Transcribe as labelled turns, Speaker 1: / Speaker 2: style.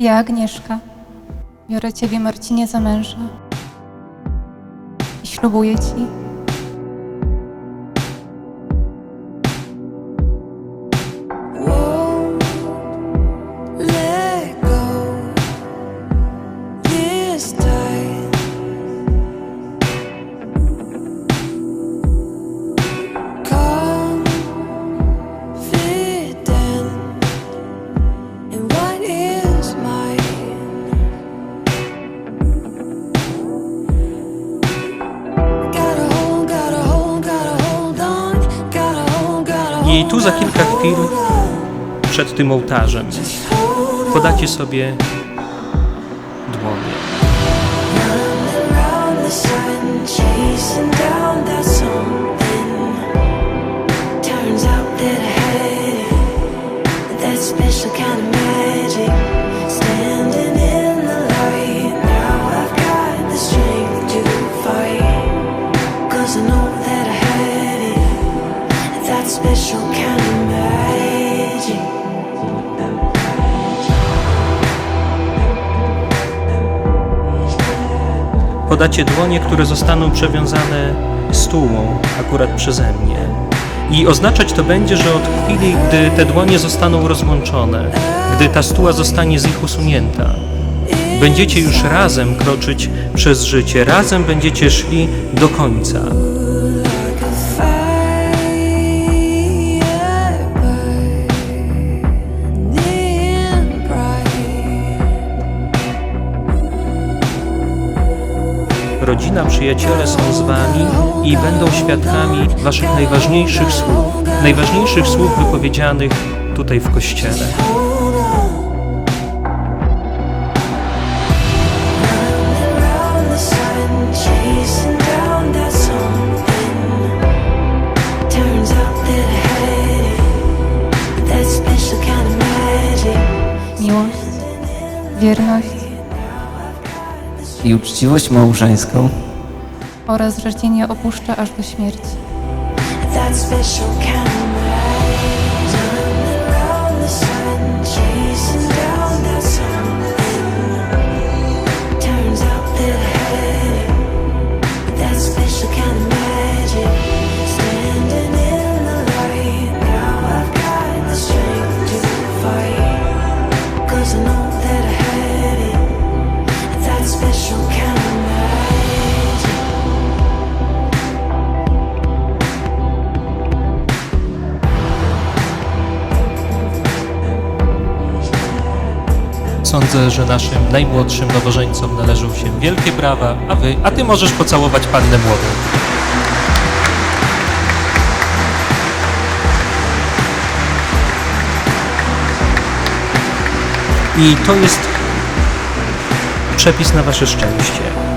Speaker 1: Ja, Agnieszka, biorę Ciebie, Marcinie, za męża. I ślubuję Ci,
Speaker 2: I tu za kilka chwil przed tym ołtarzem podacie sobie dłonie.
Speaker 3: Special kind of magic. Standing in the light, now I've got the strength to fight.
Speaker 2: Podacie dłonie, które zostaną przewiązane stułą akurat przeze mnie. I oznaczać to będzie, że od chwili, gdy te dłonie zostaną rozłączone, gdy ta stuła zostanie z nich usunięta, będziecie już razem kroczyć przez życie, razem będziecie szli do końca. Rodzina, przyjaciele są z wami i będą świadkami waszych najważniejszych słów, najważniejszych słów wypowiedzianych tutaj w kościele.
Speaker 1: Miłość, wierność
Speaker 4: i uczciwość małżeńską
Speaker 1: oraz że Cię nie opuszcza aż do śmierci.
Speaker 3: That special kind
Speaker 2: Sądzę, że naszym najmłodszym nowożeńcom należą się wielkie brawa, a wy, a ty możesz pocałować pannę młodą. I to jest przepis na wasze szczęście.